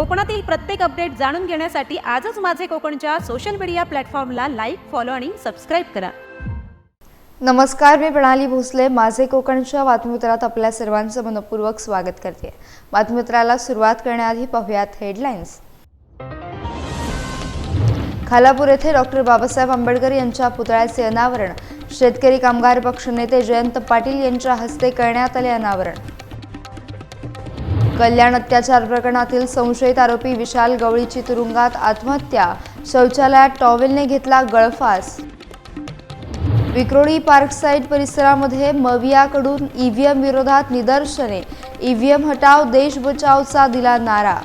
कोकणातील प्रत्येक अपडेट जाणून घेण्यासाठी आजच माझे कोकणच्या सोशल मीडिया प्लॅटफॉर्मला लाईक फॉलो आणि सबस्क्राईब करा. नमस्कार मी प्रणाली भोसले. माझे कोकणच्या बातमीपत्रात आपल्या सर्वांचं मनपूर्वक स्वागत करते. बातमीपत्राला सुरुवात करण्याआधी पाहूयात हेडलाईन्स खालापूर येथे डॉक्टर बाबासाहेब आंबेडकर यांच्या पुतळ्याचे अनावरण. शेतकरी कामगार पक्ष नेते जयंत पाटील यांच्या हस्ते करण्यात आले अनावरण. कल्याण अत्याचार प्रकरणातील संशयित आरोपी विशाल गवळीची तुरुंगात आत्महत्या. शौचालयात टॉवेलने घेतला गळफास. विक्रोळी पार्क साईट परिसरामध्ये मवियाकडून ईव्हीएम विरोधात निदर्शने. ईव्हीएम हटाव देश बचावचा दिला नारा.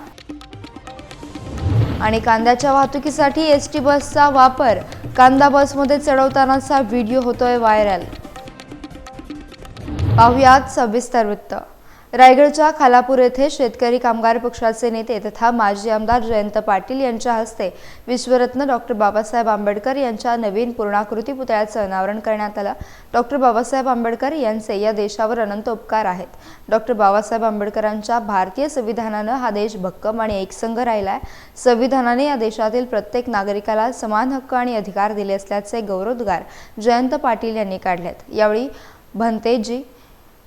आणि कांद्याच्या वाहतुकीसाठी एस टी बसचा वापर. कांदा बसमध्ये चढवतानाचा व्हिडिओ होतोय व्हायरल. पाहुयात सविस्तर वृत्त. रायगडच्या खालापूर येथे शेतकरी कामगार पक्षाचे नेते तथा माजी आमदार जयंत पाटील यांच्या हस्ते विश्वरत्न डॉक्टर बाबासाहेब आंबेडकर यांच्या नवीन पूर्णाकृती पुतळ्याचं अनावरण करण्यात आलं. डॉक्टर बाबासाहेब आंबेडकर यांचे या देशावर अनंत उपकार आहेत. डॉक्टर बाबासाहेब आंबेडकरांच्या भारतीय संविधानानं हा देश भक्कम आणि एकसंघ राहिला आहे संविधानाने या देशातील प्रत्येक नागरिकाला समान हक्क आणि अधिकार दिले असल्याचे गौरवोद्गार जयंत पाटील यांनी काढलेत. यावेळी भंतेजी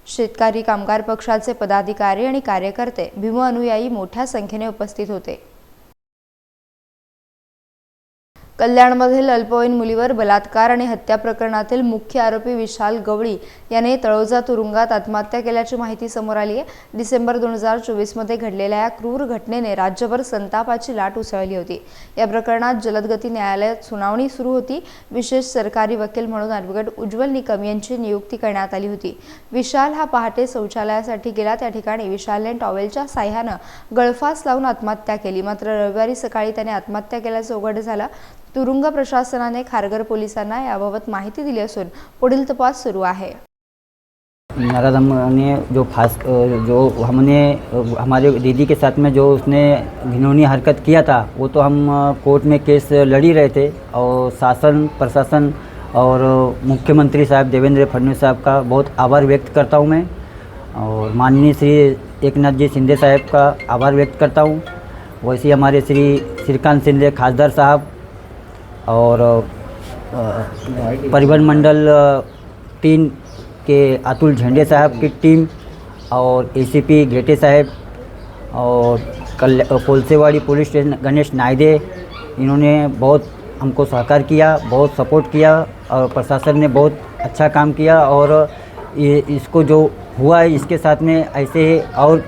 शेतकरी कामगार पक्षाचे पदाधिकारी आणि कार्यकर्ते भीम अनुयायी मोठ्या संख्येने उपस्थित होते. कल्याणमधील अल्पवयीन मुलीवर बलात्कार आणि हत्या प्रकरणातील मुख्य आरोपी विशाल गवळी याने तळोजा तुरुंगात आत्महत्या केल्याची माहिती समोर आली आहे. डिसेंबर दोन हजार चोवीसमध्ये घडलेल्या या क्रूर घटनेने राज्यभर संतापाची लाट उसळली होती. या प्रकरणात जलदगती न्यायालयात सुनावणी सुरू होती. विशेष सरकारी वकील म्हणून ॲडव्होकेट उज्ज्वल निकम यांची नियुक्ती करण्यात आली होती. विशाल हा पहाटे शौचालयासाठी गेला. त्या ठिकाणी विशालने टॉवेलच्या साह्यानं गळफास लावून आत्महत्या केली. मात्र रविवारी सकाळी त्याने आत्महत्या केल्याचं उघड झालं. तुरुंग प्रशासनाने खारघर पोलिसांना याबाबत माहिती दिली असून पुढील तपास सुरू आहे. नाराज हमने जो फास जो हमने हमारे दीदी के साथ में जो उसने घिनौनी हरकत किया था वो तो हम कोर्ट में केस लड़ी रहे थे और शासन प्रशासन और मुख्यमंत्री साहब देवेंद्र फडणवीस साहब का बहुत आभार व्यक्त करता हूँ मैं और माननीय श्री एकनाथ जी शिंदे साहब का आभार व्यक्त करता हूँ। वैसे ही हमारे श्री श्रीकांत शिंदे खासदार साहब और परिवहन मंडल तीन के अतुल झंडे साहब की टीम और एसीपी घेटे साहब और कल कोलसेवाड़ी पुलिस स्टेशन गणेश नायदे इन्होंने बहुत हमको सहकार किया, बहुत सपोर्ट किया और प्रशासन ने बहुत अच्छा काम किया और ये इसको जो हुआ है इसके साथ में ऐसे और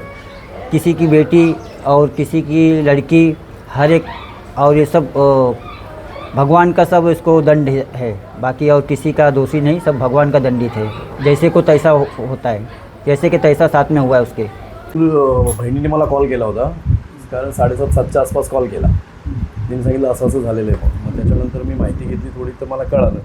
किसी की बेटी और किसी की लड़की, हर एक और ये सब भगवान का सब इसको दंड है। बाकी और किसी का दोषी नहीं सब भगवान का दंडित है। जैसे को तैसा हो, होता है। जैसे कि तैसा साथ में हुआ है उसके। बहिणीने मला कॉल केला होता. कारण साडेसात सातच्या आसपास कॉल केला. तिने सांगितलं असं असं झालेलं आहे. मग त्याच्यानंतर मी माहिती घेतली थोडी तर मला कळालं.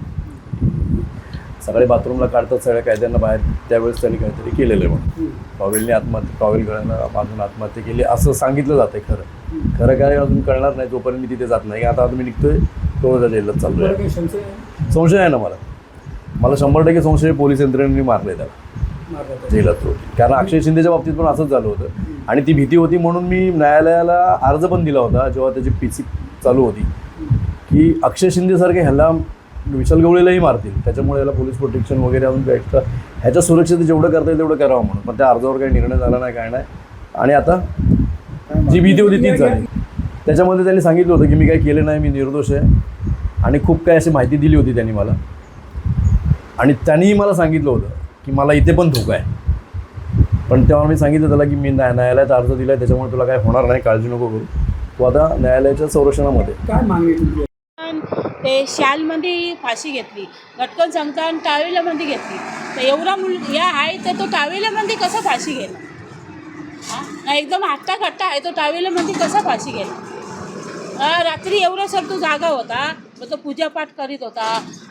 सकाळी बाथरूमला काढतात सगळ्या कायद्यांना बाहेर. त्यावेळेस त्यांनी काहीतरी केलेलं आहे म्हणून. टॉवेलने आत्महत्या टॉवेल गळ्यानं बांधून आत्महत्या केली. असं सांगितलं जातं खरं. खरं काय अजून कळणार नाही जोपर्यंत मी तिथे जात नाही. आता आता मी निघतोय. तोळजा जेलात चाललो आहे? संशय आहे ना मला. मला शंभर टक्के संशय पोलीस यंत्रणेने मारले त्याला. जेलात होती कारण अक्षय शिंदेच्या बाबतीत पण असंच झालं होतं. आणि ती भीती होती म्हणून मी न्यायालयाला अर्ज पण दिला होता जेव्हा त्याची पी सी चालू होती. की अक्षय शिंदेसारखे ह्याला विशाल गवळीलाही मारतील. त्याच्यामुळे याला पोलीस प्रोटेक्शन वगैरे अजून एक्स्ट्रा ह्याच्या सुरक्षित जेवढं करता येईल तेवढं करावं म्हणून. पण त्या अर्जावर काही निर्णय झाला नाही काय नाही. आणि आता जी भीती होती तीच झाली. त्याच्यामध्ये त्यांनी सांगितलं होतं की मी काही केलं नाही मी निर्दोष आहे. आणि खूप काही अशी माहिती दिली होती त्यांनी मला. आणि त्यांनीही मला सांगितलं होतं की मला इथे पण धोका आहे. पण तेव्हा मी सांगितलं त्याला की मी न्याय न्यायालयात अर्ज दिला आहे त्याच्यामुळे तुला काय होणार नाही काळजी नको करू. तू आता न्यायालयाच्या संरक्षणामध्ये काय मागणी ते शालमध्ये फाशी घेतली घटकन सांगता टावेलामध्ये घेतली. तर एवढा मुल या आहे तर तो टावेलामध्ये कसा फाशी गेला हा? नाही एकदम हट्टा खट्टा आहे तो टावेलामध्ये कसा फाशी गेला हा, रात्री एवढा सर तो जागा होता. मग तो पूजापाठ करीत होता.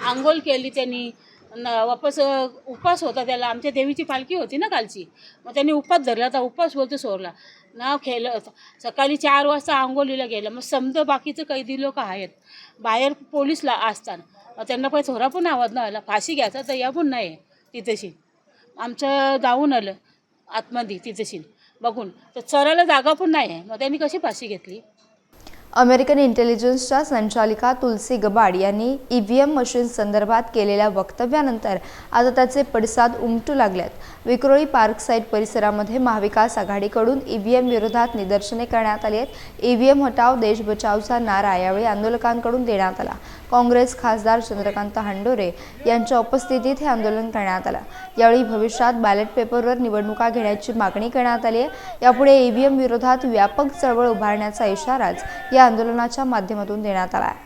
आंघोळ केली त्यांनी. न वापस उपास होता त्याला. आमच्या देवीची पालखी होती ना कालची. मग त्यांनी उपास धरला होता. उपास बोलतो सोडला. नाव खेळलं सकाळी चार वाजता आंघोळीला गेलं. मग समजा बाकीचं कैदी लोक आहेत. बाहेर पोलीसला असताना त्यांना काही थोडा पण आवाज नाही आला. फाशी घ्यायचा तर या पण नाही. तिथेशी आमचं जाऊन आलं. आतमध्ये तिथेशी बघून. तर चरायला जागा पण नाही आहे. मग त्यांनी कशी फाशी घेतली? अमेरिकन इंटेलिजन्सच्या संचालिका तुलसी गबाड यांनी ई व्ही एम मशीन संदर्भात केलेल्या वक्तव्यानंतर आता त्याचे पडसाद उमटू लागल्यात. विक्रोळी पार्क साईट परिसरामध्ये महाविकास आघाडीकडून ई व्ही एम विरोधात निदर्शने करण्यात आली आहेत. ई व्ही एम हटाव देश बचावचा नारा यावेळी आंदोलकांकडून देण्यात आला. काँग्रेस खासदार चंद्रकांत हंडोरे यांच्या उपस्थितीत हे आंदोलन करण्यात आलं. यावेळी भविष्यात बॅलेट पेपरवर निवडणुका घेण्याची मागणी करण्यात आली आहे. यापुढे ईव्हीएम विरोधात व्यापक चळवळ उभारण्याचा इशाराच या आंदोलनाच्या माध्यमातून देण्यात आला आहे.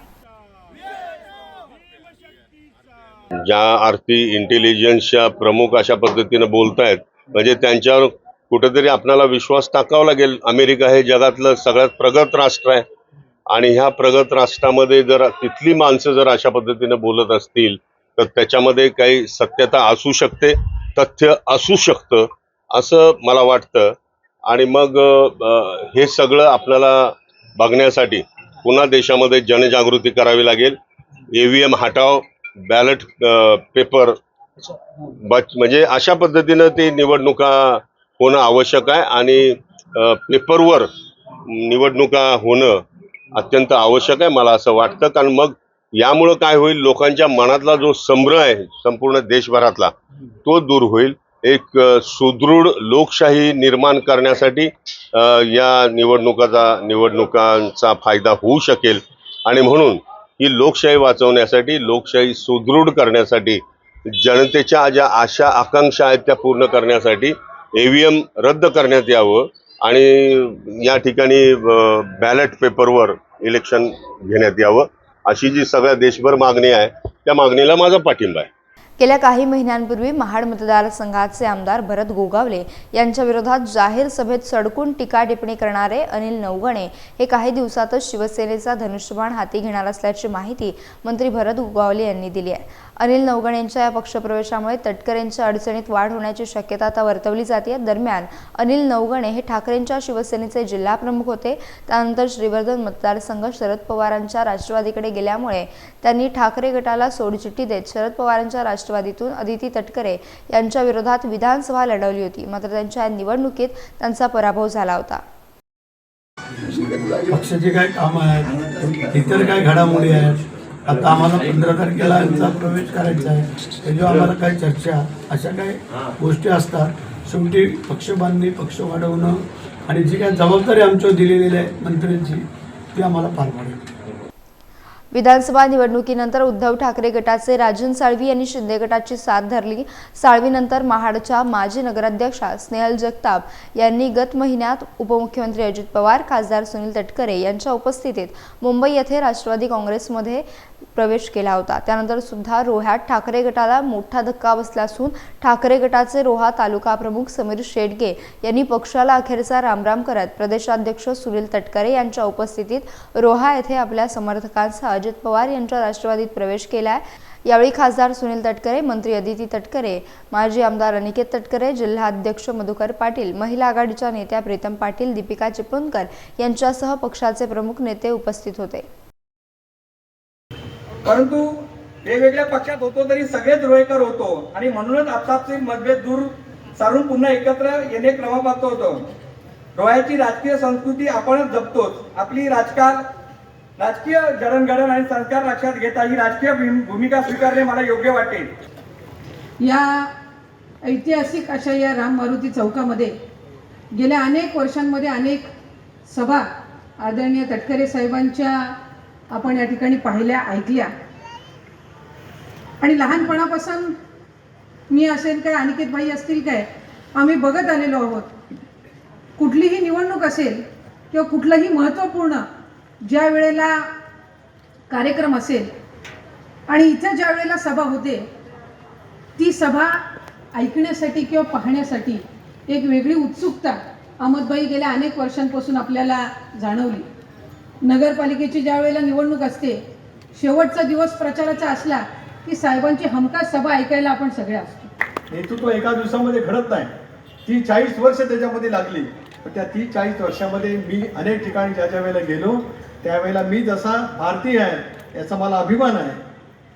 ज्या आरती इंटेलिजन्सच्या प्रमुख अशा पद्धतीनं बोलतायत म्हणजे त्यांच्यावर कुठेतरी आपल्याला विश्वास टाकावा लागेल. अमेरिका हे जगातलं सगळ्यात प्रगत राष्ट्र आहे. आणि ह्या प्रगत राष्ट्रामध्ये जर तिथली माणसं जर अशा पद्धतीनं बोलत असतील तर त्याच्यामध्ये काही सत्यता असू शकते तथ्य असू शकतं असं मला वाटतं. आणि मग हे सगळं आपल्याला बघण्यासाठी पुन्हा देशामध्ये जनजागृती करावी लागेल. ए व्ही एम हटाव बॅलेट पेपर बच म्हणजे अशा पद्धतीनं ते निवडणुका होणं आवश्यक आहे. आणि पेपरवर निवडणुका होणं अत्यंत आवश्यक आहे मला असं वाटतं. कारण मग यामुळं काय होईल? लोकांच्या मनातला जो संभ्रम आहे संपूर्ण देशभरातला तो दूर होईल. एक सुदृढ लोकशाही निर्माण करण्यासाठी या निवडणुकाचा निवडणुकांचा फायदा होऊ शकेल. आणि म्हणून ही लोकशाही वाचवण्यासाठी लोकशाही सुदृढ करण्यासाठी जनतेच्या ज्या आशा आकांक्षा आहेत त्या पूर्ण करण्यासाठी एव्हीएम रद्द करण्यात यावं. आणि या ठिकाणी बॅलेट पेपरवर इलेक्शन घेण्यात यावं अशी जी सगळ्या देशभर मागणी आहे त्या मागणीला माझा पाठिंबा आहे. गेल्या काही महिन्यांपूर्वी महाड मतदारसंघाचे आमदार भरत गोगावले यांच्या विरोधात जाहीर सभेत सडकून टीका टिप्पणी करणारे अनिल नवगणे हे काही दिवसातच शिवसेनेचा धनुष्यबाण हाती घेणार असल्याची माहिती मंत्री भरत गोगावले यांनी दिली आहे. अनिल नवगण यांच्या या पक्षप्रवेशामुळे तटकरेंच्या अडचणीत वाढ होण्याची शक्यता आता वर्तवली जाते. दरम्यान अनिल नवगणे हे ठाकरेंच्या शिवसेनेचे जिल्हाप्रमुख होते. त्यानंतर श्रीवर्धन मतदारसंघ शरद पवारांच्या राष्ट्रवादीकडे गेल्यामुळे त्यांनी ठाकरे गटाला सोडचिठ्ठी देत शरद पवारांच्या राष्ट्रवादीतून अदिती तटकरे यांच्या विरोधात विधानसभा लढवली होती. मात्र त्यांच्या या निवडणुकीत त्यांचा पराभव झाला होता. पक्षाचे काय काम आहेत इतर काय घडामोडी आहेत आता आम्हाला पंधरा तारखेला यांचा प्रवेश करायचा आहे. त्याच्यावर आम्हाला काही चर्चा अशा काही गोष्टी असतात. शेवटी पक्ष बांधणी पक्ष वाढवणं आणि जी काही जबाबदारी आमच्यावर दिलेली आहे मंत्र्यांची ती आम्हाला पार पाडेल विधानसभा निवडणुकीनंतर उद्धव ठाकरे गटाचे राजन साळवी यांनी शिंदे गटाची साथ धरली. साळवीनंतर महाडच्या माजी नगराध्यक्षा स्नेहल जगताप यांनी गत महिन्यात उपमुख्यमंत्री अजित पवार खासदार सुनील तटकरे यांच्या उपस्थितीत मुंबई येथे राष्ट्रवादी काँग्रेसमध्ये प्रवेश केला होता. त्यानंतर सुद्धा रोह्यात ठाकरे गटाला मोठा धक्का बसला असून ठाकरे गटाचे रोहा तालुका प्रमुख समीर शेडगे यांनी पक्षाला अखेरचा रामराम करत प्रदेशाध्यक्ष सुनील तटकरे यांच्या उपस्थितीत रोहा येथे आपल्या समर्थकांसह अजित पवार यांच्या राष्ट्रवादीत प्रवेश केला आहे यावेळी खासदार सुनील तटकरे मंत्री अदिती तटकरे माजी आमदार अनिकेत तटकरे जिल्हाध्यक्ष मधुकर पाटील महिला आघाडीच्या नेत्या प्रीतम पाटील दीपिका चिपळूणकर यांच्यासह पक्षाचे प्रमुख नेते उपस्थित होते. परंतु वेगवेगळ्या पक्षात होतो तरी सगळेच रोहेकर होतो. आणि म्हणूनच आपापचे मतभेद दूर सारून पुन्हा एकत्र येणे क्रमप्राप्त होतो. रोह्याची राजकीय संस्कृती आपणच जपतोच. आपली राजकार राजकीय जडणघडण आणि संस्कार लक्षात घेता ही राजकीय भूमिका स्वीकारणे मला योग्य वाटेल. या ऐतिहासिक अशा या राम मारुती चौकामध्ये गेल्या अनेक वर्षांमध्ये अनेक सभा आदरणीय तटकरे साहेबांच्या आपण या ठिकाणी पाहिल्या ऐकल्या. आणि लहानपणापासून मी असेल काय अनिकेतबाई असतील काय आम्ही बघत आलेलो आहोत. कुठलीही निवडणूक असेल किंवा कुठलंही महत्त्वपूर्ण ज्या वेळेला कार्यक्रम असेल आणि इथं ज्या वेळेला सभा होते ती सभा ऐकण्यासाठी किंवा पाहण्यासाठी एक वेगळी उत्सुकता अहमदबाई गेल्या अनेक वर्षांपासून आपल्याला जाणवली. नगरपालिकेची ज्या वेळेला निवडणूक असते शेवटचा दिवस प्रचाराचा असला की साहेबांची हमखास सभा ऐकायला आपण सगळे असतो. नेतृत्व एका दिवसामध्ये घडत नाही. ती चाळीस वर्ष त्याच्यामध्ये लागली. पण त्या ती चाळीस वर्षामध्ये मी अनेक ठिकाणी ज्या ज्या वेळेला गेलो त्यावेळेला मी जसा भारतीय आहे याचा मला अभिमान आहे.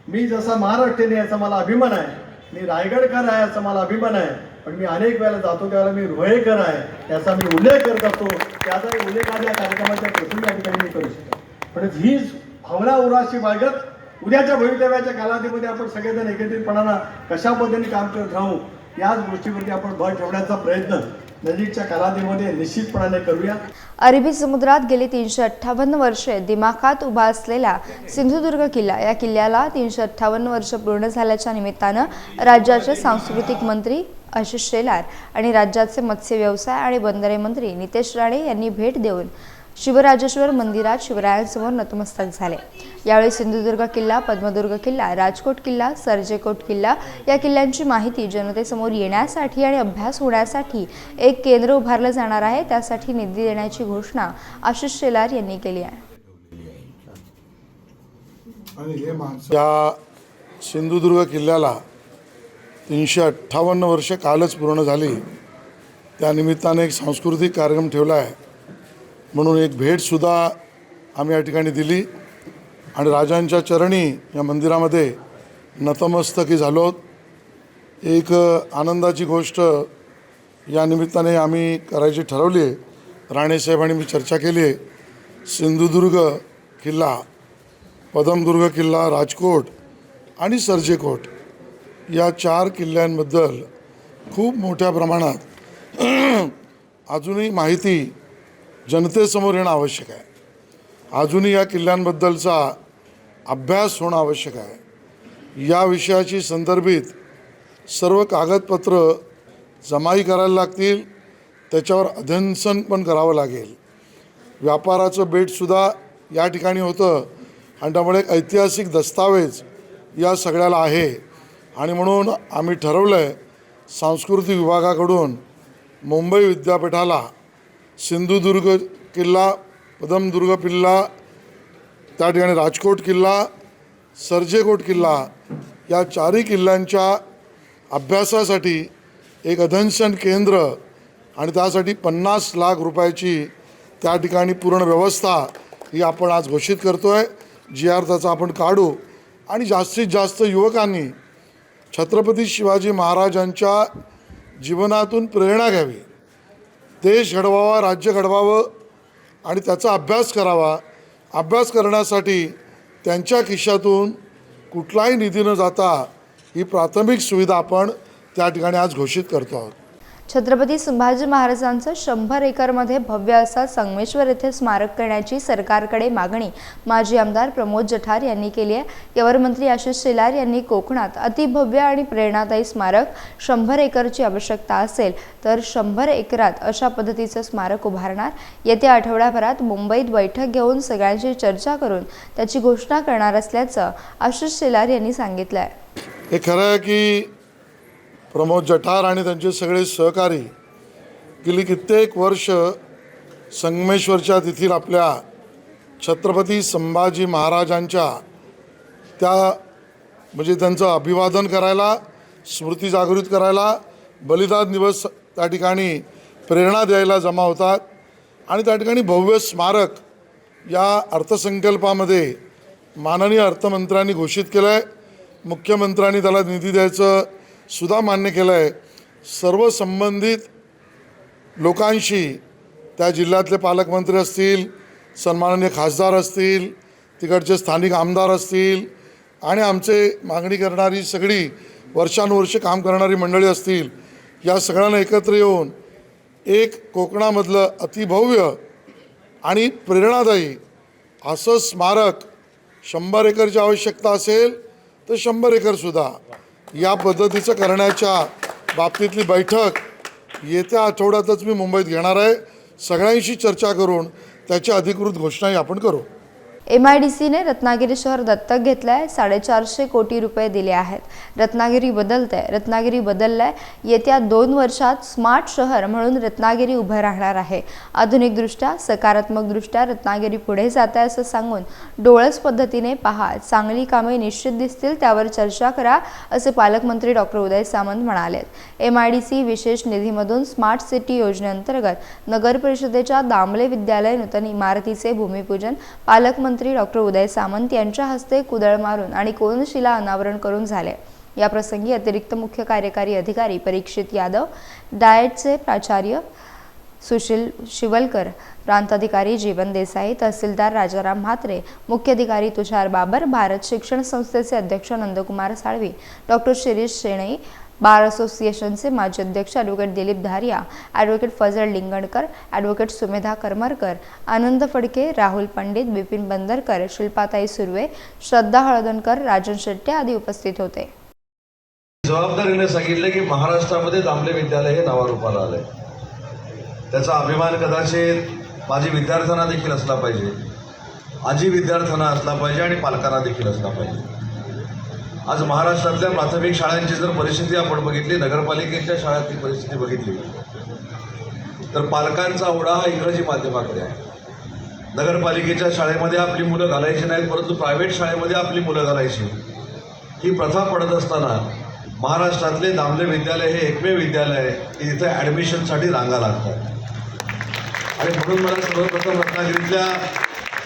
मी जसा महाराष्ट्रीयन याचा मला अभिमान आहे. मी रायगडकर आहे याचा मला अभिमान आहे. पण मी अनेक वेळेला जातो त्यावेळेला मी रोहेकर आहे याचा मी उल्लेख करत असतो. त्याचा उल्लेख आज या कार्यक्रमाच्या प्रसंगी या ठिकाणी मी करू शकतो पण ही भावना उराशी बाळगत उद्याच्या भवितव्याच्या कालावधीमध्ये आपण सगळेजण एकत्रितपणाला कशा पद्धतीने काम करत राहू याच गोष्टीवरती आपण भर ठेवण्याचा प्रयत्न नजीकच्या कालावधीमध्ये निश्चितपणाने करूया. अरबी समुद्रात गेली तीनशे अठ्ठावन्न वर्षे दिमाखात उभा असलेला सिंधुदुर्ग किल्ला या किल्ल्याला तीनशे अठ्ठावन्न वर्ष पूर्ण झाल्याच्या निमित्तानं राज्याचे सांस्कृतिक मंत्री आशिष शेलार आणि राज्याचे मत्स्य व्यवसाय आणि बंदरे मंत्री नितेश राणे यांनी भेट देऊन शिवराजेश्वर मंदिरात शिवरायांसमोर नतमस्तक झाले. यावेळी सिंधुदुर्ग किल्ला पद्मदुर्ग किल्ला राजकोट किल्ला सरजेकोट किल्ला या किल्ल्यांची माहिती जनतेसमोर येण्यासाठी आणि अभ्यास होण्यासाठी एक केंद्र उभारलं जाणार आहे त्यासाठी निधी देण्याची घोषणा आशिष शेलार यांनी केली आहे. या सिंधुदुर्ग किल्ल्याला तीनशे अठ्ठावन्न वर्ष कालच पूर्ण झाली. त्यानिमित्ताने एक सांस्कृतिक कार्यक्रम ठेवला आहे. म्हणून एक भेटसुद्धा आम्ही या ठिकाणी दिली. आणि राजांच्या चरणी या मंदिरामध्ये नतमस्तकी झालो एक आनंदाची गोष्ट या निमित्ताने आम्ही करायची ठरवली आहे. राणेसाहेब आणि मी चर्चा केली आहे. सिंधुदुर्ग किल्ला पदमदुर्ग किल्ला राजकोट आणि सर्जेकोट. या चार किल्ल्यांबद्दल खूप मोठ्या प्रमाणात अजूनही माहिती जनतेसमोर येणं आवश्यक आहे. अजूनही या किल्ल्यांबद्दलचा अभ्यास होणं आवश्यक आहे. या विषयाची संदर्भित सर्व कागदपत्र जमाई करायला लागतील त्याच्यावर अध्ययन पण करावं लागेल. व्यापाराचं बेटसुद्धा या ठिकाणी होतं आणि त्यामुळे एक ऐतिहासिक दस्तावेज या सगळ्याला आहे. आणि म्हणून आम्ही ठरवलं आहे सांस्कृतिक विभागाकडून मुंबई विद्यापीठाला सिंधुदुर्ग किल्ला पदमदुर्ग किल्ला त्या ठिकाणी राजकोट किल्ला सर्जेकोट किल्ला या चारही किल्ल्यांच्या अभ्यासासाठी एक अधनशन केंद्र आणि त्यासाठी पन्नास लाख रुपयाची त्या ठिकाणी पूर्ण व्यवस्था ही आपण आज घोषित करतो आहे जी आर त्याचा आपण काढू आणि जास्तीत जास्त युवकांनी छत्रपती शिवाजी महाराजांच्या जीवनातून प्रेरणा घ्यावी. देश घडवावा राज्य घडवावं आणि त्याचा अभ्यास करावा. अभ्यास करण्यासाठी त्यांच्या खिशातून कुठलाही निधी न जाता ही प्राथमिक सुविधा आपण त्या ठिकाणी आज घोषित करतो आहोत. छत्रपती संभाजी महाराजांचं शंभर एकरमध्ये भव्य असा संगमेश्वर येथे स्मारक करण्याची सरकारकडे मागणी माजी आमदार प्रमोद जठार यांनी केली आहे. यावर मंत्री आशिष शेलार यांनी कोकणात अतिभव्य आणि प्रेरणादायी स्मारक शंभर एकरची आवश्यकता असेल तर शंभर एकरात अशा पद्धतीचं स्मारक उभारणार. येत्या आठवड्याभरात मुंबईत बैठक घेऊन सगळ्यांशी चर्चा करून त्याची घोषणा करणार असल्याचं आशिष शेलार यांनी सांगितलं आहे हे खरं आहे की प्रमोद जठार आणि त्यांचे सगळे सहकारी गेली कित्येक वर्ष संगमेश्वरच्या तिथील आपल्या छत्रपती संभाजी महाराजांच्या त्या म्हणजे त्यांचं अभिवादन करायला स्मृती जागृत करायला बलिदान दिवस त्या ठिकाणी प्रेरणा द्यायला जमा होतात. आणि त्या ठिकाणी भव्य स्मारक या अर्थसंकल्पामध्ये माननीय अर्थमंत्र्यांनी घोषित केलं आहे मुख्यमंत्र्यांनी त्याला निधी द्यायचं सुद्धा मान्य केलं आहे सर्व संबंधित लोकांशी त्या जिल्ह्यातले पालकमंत्री असतील सन्माननीय खासदार असतील तिकडचे स्थानिक आमदार असतील आणि आमचे मागणी करणारी सगळी वर्षानुवर्षे काम करणारी मंडळी असतील या सगळ्यांना एकत्र येऊन एक कोकणामधलं अतिभव्य आणि प्रेरणादायी असं स्मारक शंभर एकरची आवश्यकता असेल तर शंभर एकरसुद्धा. या पद्धतीचं करण्याच्या बाबतीतली बैठक येत्या आठवड्यातच मी मुंबईत घेणार आहे. सगळ्यांशी चर्चा करून त्याची अधिकृत घोषणाही आपण करू. एम आय डी सीने रत्नागिरी शहर दत्तक घेतलं आहे साडेचारशे कोटी रुपये दिले आहेत. रत्नागिरी बदलत आहे रत्नागिरी बदललं आहे येत्या दोन वर्षात स्मार्ट शहर म्हणून रत्नागिरी उभं राहणार आहे. आधुनिकदृष्ट्या सकारात्मकदृष्ट्या रत्नागिरी पुढे जात आहे असं सांगून डोळस पद्धतीने पहा. चांगली कामे निश्चित दिसतील त्यावर चर्चा करा असे पालकमंत्री डॉक्टर उदय सामंत म्हणाले एम आय डी सी विशेष निधीमधून स्मार्ट सिटी योजनेअंतर्गत नगर परिषदेच्या दामले विद्यालय नूतन इमारतीचे भूमिपूजन पालकमंत्री डॉक्टर उदय सामंत यांच्या हस्ते कुदळ मारून आणि कोनशिला अनावरण करून झाले. याप्रसंगी अतिरिक्त मुख्य कार्यकारी अधिकारी परीक्षित यादव डाएटचे प्राचार्य सुशील शिवलकर प्रांताधिकारी जीवन देसाई तहसीलदार राजाराम म्हात्रे मुख्याधिकारी तुषार बाबर भारत शिक्षण संस्थेचे अध्यक्ष नंदकुमार साळवी डॉक्टर शिरीष शेणई बार असोसिएशनचे माजी अध्यक्ष advocate Dilip Dharia advocate Fazal Linganakar advocate Sumedha Karmarkar Anand Phadke Rahul Pandit Bipin Bandarkar शिल्पाताई Surve Shraddha Haldankar Rajan Shette आदी उपस्थित होते. जबाबदारीने सांगितले की महाराष्ट्रामध्ये दामले विद्यालय हे नावारूपाला आलंय. त्याचा अभिमान कदाचित माझी विद्यार्थ्यांना देखील असला पाहिजे. आजी विद्यार्थ्यांना असला पाहिजे आणि पालकांना देखील असला पाहिजे. आज महाराष्ट्रातल्या प्राथमिक शाळांची जर परिस्थिती आपण बघितली नगरपालिकेच्या शाळांची परिस्थिती बघितली तर पालकांचा ओढा हा इंग्रजी माध्यमाकडे आहे. नगरपालिकेच्या शाळेमध्ये आपली मुलं घालायची नाहीत परंतु प्रायव्हेट शाळेमध्ये आपली मुलं घालायची. ही प्रथा पडत असताना महाराष्ट्रातले दामले विद्यालय हे एकमेव विद्यालय आहे की तिथे ॲडमिशनसाठी रांगा लागतात. आणि म्हणून मला सर्वप्रथम रत्नागिरीतल्या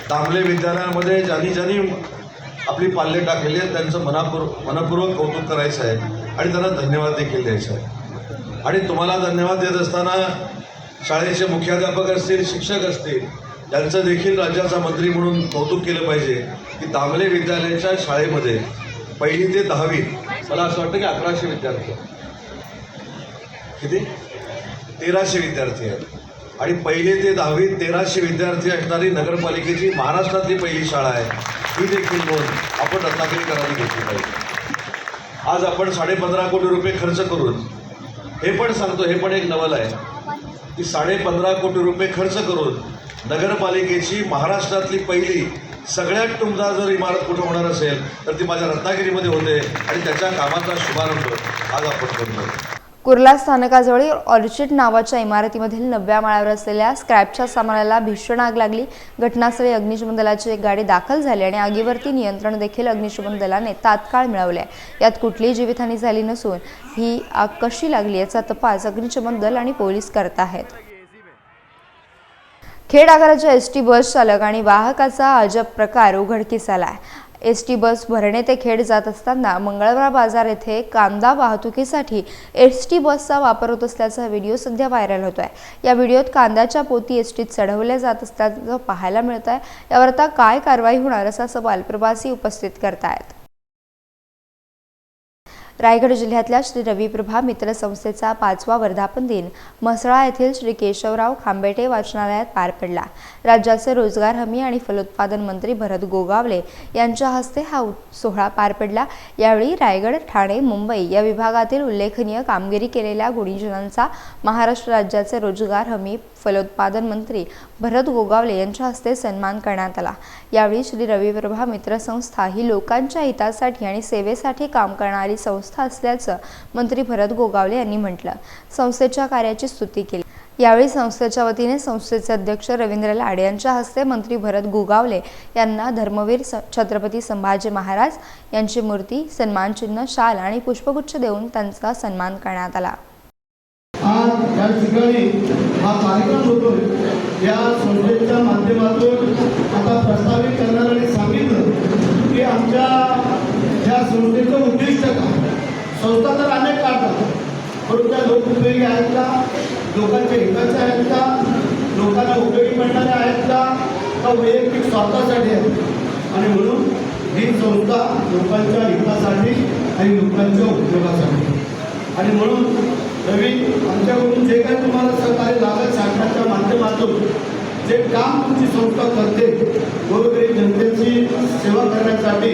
दामले विद्यालयामध्ये ज्यांनी ज्यांनी आपली पाल्य टाकलेली आहेत त्यांचं मनापूर मनपूर्वक कौतुक करायचं आहे आणि त्यांना धन्यवाद देखील द्यायचा आहे. आणि तुम्हाला धन्यवाद देत असताना शाळेचे मुख्याध्यापक असतील शिक्षक असतील यांचं देखील राज्याचा मंत्री म्हणून कौतुक केलं पाहिजे की दामले विद्यालयाच्या शाळेमध्ये पहिली ते दहावी मला असं वाटतं की अकराशे विद्यार्थी किती? तेराशे विद्यार्थी आहेत. आणि पहिले ते दहावी तेराशे विद्यार्थी असणारी नगरपालिकेची महाराष्ट्रातली पहिली शाळा आहे. ही देखील नोंद आपण रत्नागिरीकरांनी घेतली पाहिजे. आज आपण साडेपंधरा कोटी रुपये खर्च करून हे पण सांगतो हे पण एक नवल आहे की साडेपंधरा कोटी रुपये खर्च करून नगरपालिकेची महाराष्ट्रातली पहिली सगळ्यात टुमदार जर इमारत कुठं होणार असेल तर ती माझ्या रत्नागिरीमध्ये होते आणि त्याच्या कामाचा शुभारंभ आज आपण करतो कुर्ला स्थानकाजवळील ऑर्चिड नावाच्या इमारतीमधील नवव्या माळ्यावर असलेल्या स्क्रॅपच्या सामानाला भीषण आग लागली. घटनास्थळी अग्निशमन दलाची एक गाडी दाखल झाली आणि आगीवरती नियंत्रण देखील अग्निशमन दलाने तात्काळ मिळवले. यात कुठलीही जीवितहानी झाली नसून ही आग कशी लागली याचा तपास अग्निशमन दल आणि पोलीस करत आहेत. खेड आगाराच्या एस टी बस चालक आणि वाहकाचा अजब प्रकार उघडकीस आला आहे एस टी बस भरणे ते खेड जात असताना मंगळवार बाजार येथे कांदा वाहतुकीसाठी एस टी बसचा वापर होत असल्याचा व्हिडिओ सध्या व्हायरल होतो आहे या व्हिडिओत कांद्याच्या पोती एस टीत चढवल्या जात असल्याचं पाहायला मिळत आहे यावर आता काय कारवाई होणार असा सवाल प्रवासी उपस्थित करतायत. रायगड जिल्ह्यातल्या श्री रविप्रभा मित्र संस्थेचा पाचवा वर्धापन दिन म्हसळा येथील श्री केशवराव खांबेटे वाचनालयात पार पडला. राज्याचे रोजगार हमी आणि फलोत्पादन मंत्री भरत गोगावले यांच्या हस्ते हा सोहळा पार पडला. यावेळी रायगड ठाणे मुंबई या विभागातील उल्लेखनीय कामगिरी केलेल्या गुणीजनांचा महाराष्ट्र राज्याचे रोजगार हमी फलोत्पादन मंत्री भरत गोगावले यांच्या हस्ते सन्मान करण्यात आला. यावेळी श्री रविप्रभा मित्र संस्था ही लोकांच्या हितासाठी आणि सेवेसाठी काम करणारी संस्था असल्याचं मंत्री भरत गोगावले यांनी म्हटलं. संस्थेच्या कार्याची स्तुती केली. यावेळी संस्थेच्या वतीने संस्थेचे अध्यक्ष रवींद्र लाड यांच्या हस्ते मंत्री भरत गोगावले यांना धर्मवीर छत्रपती संभाजी महाराज यांची मूर्ती सन्मानचिन्ह शाल आणि पुष्पगुच्छ देऊन त्यांचा सन्मान करण्यात आला. आज या ठिकाणी हा कार्यक्रम होतोय. या संस्थेच्या माध्यमातून आता प्रस्तावित करणाऱ्यांनी सांगितलं की आमच्या या संस्थेचं उद्दिष्ट काय? संस्था तर अनेक काढतात परंतु त्या लोकउपयोगी आहेत का? लोकांच्या हिताच्या आहेत का? लोकांना उपयोगी पडणाऱ्या आहेत का? का वैयक्तिक स्वार्थासाठी आहेत? आणि म्हणून ही संस्था लोकांच्या हितासाठी आणि लोकांच्या उपयोगासाठी. आणि म्हणून रवी आमच्याकडून जे काही तुम्हाला सहकार्य लागत शासनाच्या माध्यमातून जे काम तुमची संस्था करते गोरगरीब जनतेची सेवा करण्यासाठी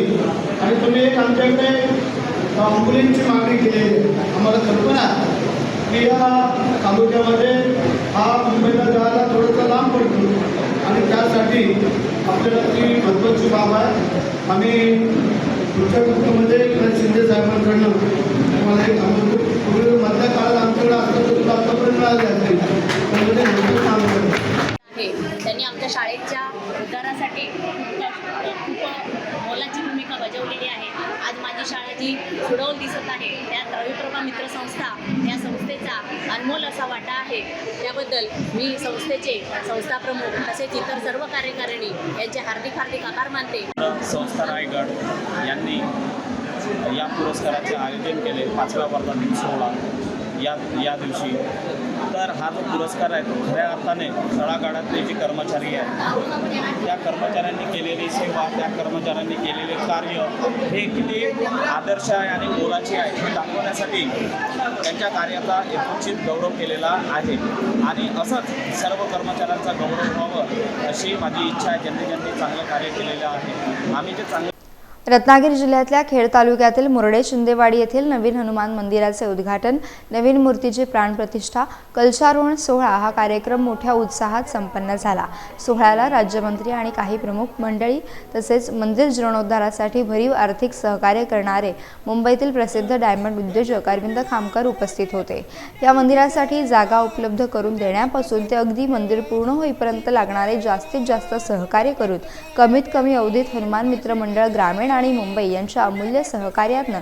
आणि तुम्ही एक आमच्याकडे ॲम्ब्युलन्सची मागणी केलेली आहे आम्हाला कल्पना आहे. की या तालुक्यामध्ये हा मुंबईला जायला थोडंसं लांब पडतो. आणि त्यासाठी आपल्याला ती महत्त्वाची बाब आहे. आम्ही पुढच्या कुटुंबामध्ये एकनाथ शिंदे साहेबांकडनं तुम्हाला एक सांगतो पूर्वी मधल्या काळात आमच्याकडे असतं तर तुला आतापर्यंत मिळाले असेल त्यामध्ये नंतर काम करतो त्यांनी आमच्या शाळेच्या उद्धारासाठी खूप खूप मोलाची भूमिका बजावलेली आहे. आज माझी शाळा जी फुडवून दिसत आहे त्यात रविप्रभा मित्र संस्था या संस्थेचा अनमोल असा वाटा आहे. त्याबद्दल मी संस्थेचे संस्था प्रमुख तसेच इतर सर्व कार्यकारिणी यांचे हार्दिक हार्दिक आभार मानते. संस्था रायगड यांनी या पुरस्काराचे आयोजन केले. पाचव्या वर्धापन सोहळा या या दिवशी तर हा जो पुरस्कार आहे तो खऱ्या अर्थाने तळागाळातले जे कर्मचारी आहेत त्या कर्मचाऱ्यांनी केलेली सेवा त्या कर्मचाऱ्यांनी केलेले कार्य हे किती आदर्श आहे आणि मोलाचे आहे हे दाखवण्यासाठी त्यांच्या कार्याचा यथोचित गौरव केलेला आहे. आणि असंच सर्व कर्मचाऱ्यांचा गौरव व्हावं अशी माझी इच्छा आहे ज्यांनी ज्यांनी चांगलं कार्य केलेलं आहे. आम्ही जे चांगलं रत्नागिरी जिल्ह्यातल्या खेड तालुक्यातील मुरडे शिंदेवाडी येथील नवीन हनुमान मंदिराचे उद्घाटन नवीन मूर्तीची प्राणप्रतिष्ठा कलशारोहण सोहळा हा कार्यक्रम मोठ्या उत्साहात संपन्न झाला. सोहळ्याला राज्यमंत्री आणि काही प्रमुख मंडळी तसेच मंदिर जीर्णोद्धारासाठी भरीव आर्थिक सहकार्य करणारे मुंबईतील प्रसिद्ध डायमंड उद्योजक अरविंद खामकर उपस्थित होते. या मंदिरासाठी जागा उपलब्ध करून देण्यापासून ते अगदी मंदिर पूर्ण होईपर्यंत लागणारे जास्तीत जास्त सहकार्य करून कमीत कमी अवधीत हनुमान मित्र मंडळ ग्रामीण आणि मुंबई यांच्या अमूल्य सहकार्यानं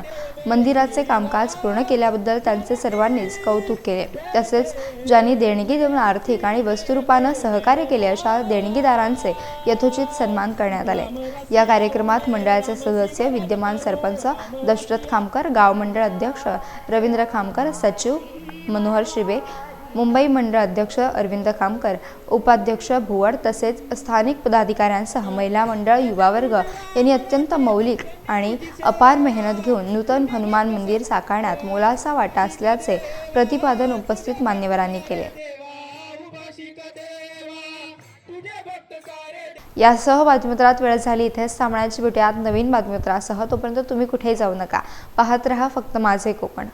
मंदिराचे कामकाज पूर्ण केल्याबद्दल त्यांचे सर्वांनीच कौतुक केले. तसेच ज्यांनी देणगी देऊन आर्थिक आणि वस्तुरूपानं सहकार्य केले अशा देणगीदारांचे यथोचित सन्मान करण्यात आले. या कार्यक्रमात मंडळाचे सदस्य विद्यमान सरपंच दशरथ खामकर गाव मंडळ अध्यक्ष रवींद्र खामकर सचिव मनोहर शिबे मुंबई मंडळ अध्यक्ष अरविंद खामकर उपाध्यक्ष भुवड तसेच स्थानिक पदाधिकाऱ्यांसह महिला मंडळ युवा वर्ग यांनी अत्यंत मौलिक आणि अपार मेहनत घेऊन नूतन हनुमान मंदिर साकारण्यात मोलाचा वाटा असल्याचे प्रतिपादन उपस्थित मान्यवरांनी केले. यासह बातमीपत्रात वेळ झाली इथेच थांबण्याची भेटूयात नवीन बातमीपत्रासह. तोपर्यंत तुम्ही कुठेही जाऊ नका. पाहत रहा फक्त माझे कोकण.